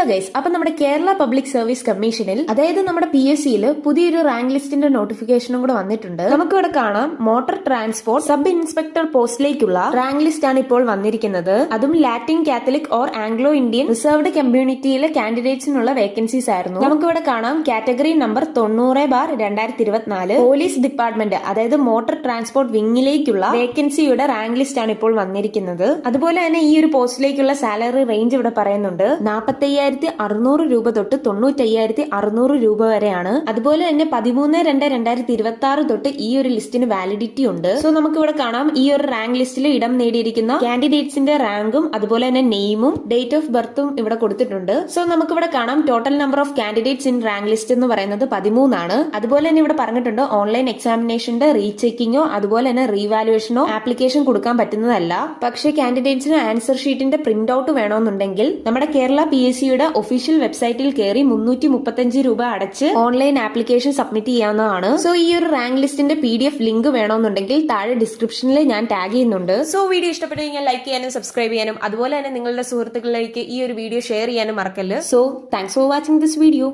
Hello guys അപ്പൊ നമ്മുടെ Kerala public service കമ്മീഷനിൽ അതായത് നമ്മുടെ പി എസ് സിയിൽ പുതിയൊരു റാങ്ക് ലിസ്റ്റിന്റെ നോട്ടിഫിക്കേഷനും കൂടെ വന്നിട്ടുണ്ട്. നമുക്ക് ഇവിടെ കാണാം മോട്ടോർ ട്രാൻസ്പോർട്ട് സബ് ഇൻസ്പെക്ടർ പോസ്റ്റിലേക്കുള്ള റാങ്ക് ലിസ്റ്റ് ആണ് ഇപ്പോൾ വന്നിരിക്കുന്നത്. അതും Latin Catholic or Anglo Indian reserved കമ്മ്യൂണിറ്റിയിലെ കാൻഡിഡേറ്റ്സിനുള്ള വേക്കൻസീസ് ആയിരുന്നു. നമുക്ക് ഇവിടെ കാണാം കാറ്റഗറി നമ്പർ തൊണ്ണൂറ് ബാർ രണ്ടായിരത്തി ഇരുപത്തിനാല് പോലീസ് ഡിപ്പാർട്ട്മെന്റ് അതായത് മോട്ടോർ ട്രാൻസ്പോർട്ട് വിങ്ങിലേക്കുള്ള വേക്കൻസിയുടെ റാങ്ക് ലിസ്റ്റ് ആണ് ഇപ്പോൾ വന്നിരിക്കുന്നത്. അതുപോലെ തന്നെ ഈ ഒരു പോസ്റ്റിലേക്കുള്ള സാലറി റേഞ്ച് ഇവിടെ പറയുന്നുണ്ട്. നാൽപ്പത്തി അയ്യായിരത്തി അറുന്നൂറ് രൂപ തൊട്ട് തൊണ്ണൂറ്റി അയ്യായിരത്തി അറുന്നൂറ് രൂപ വരെയാണ്. അതുപോലെ തന്നെ പതിമൂന്ന് രണ്ട് രണ്ടായിരത്തി ഇരുപത്തി ആറ് തൊട്ട് ഈ ഒരു ലിസ്റ്റിന് വാലിഡിറ്റി ഉണ്ട്. സോ നമുക്ക് ഇവിടെ കാണാം. ഈ ഒരു റാങ്ക് ലിസ്റ്റിൽ ഇടം നേടിയിരിക്കുന്ന കാൻഡിഡേറ്റ്സിന്റെ റാങ്കും അതുപോലെ തന്നെ നെയിമും ഡേറ്റ് ഓഫ് ബർത്തും ഇവിടെ കൊടുത്തിട്ടുണ്ട്. സോ നമുക്ക് ഇവിടെ കാണാം. Total number of candidates in rank list എന്ന് പറയുന്നത് പതിമൂന്നാണ്. അതുപോലെ തന്നെ ഇവിടെ പറഞ്ഞിട്ടുണ്ട് ഓൺലൈൻ എക്സാമിനേഷന്റെ റീചെക്കിങ്ങോ അതുപോലെ തന്നെ റീവാലുവേഷനോ ആപ്ലിക്കേഷൻ കൊടുക്കാൻ പറ്റുന്നതല്ല. പക്ഷേ കാൻഡിഡേറ്റ്സിന് ആൻസർ ഷീറ്റിന്റെ പ്രിന്റ് ഔട്ട് വേണമെന്നുണ്ടെങ്കിൽ നമ്മുടെ കേരള പി എസ് സിയുടെ ഒഫീഷ്യൽ വെബ്സൈറ്റിൽ കയറി മുന്നൂറ്റി മുപ്പത്തഞ്ച് രൂപ അടച്ച് ഓൺലൈൻ ആപ്ലിക്കേഷൻ സബ്മിറ്റ് ചെയ്യാവുന്നതാണ്. സോ ഈ ഒരു റാങ്ക് ലിസ്റ്റിന്റെ പി ഡി എഫ് ലിങ്ക് വേണമെന്നുണ്ടെങ്കിൽ താഴെ ഡിസ്ക്രിപ്ഷനിൽ ഞാൻ ടാഗ് ചെയ്യുന്നുണ്ട്. സോ വീഡിയോ ഇഷ്ടപ്പെട്ടു കഴിഞ്ഞാൽ ലൈക്ക് ചെയ്യാനും സബ്സ്ക്രൈബ് ചെയ്യാനും അതുപോലെ തന്നെ നിങ്ങളുടെ സുഹൃത്തുക്കളിലേക്ക് ഈ ഒരു വീഡിയോ ഷെയർ ചെയ്യാനും മറക്കല്ല്. So thanks for watching this video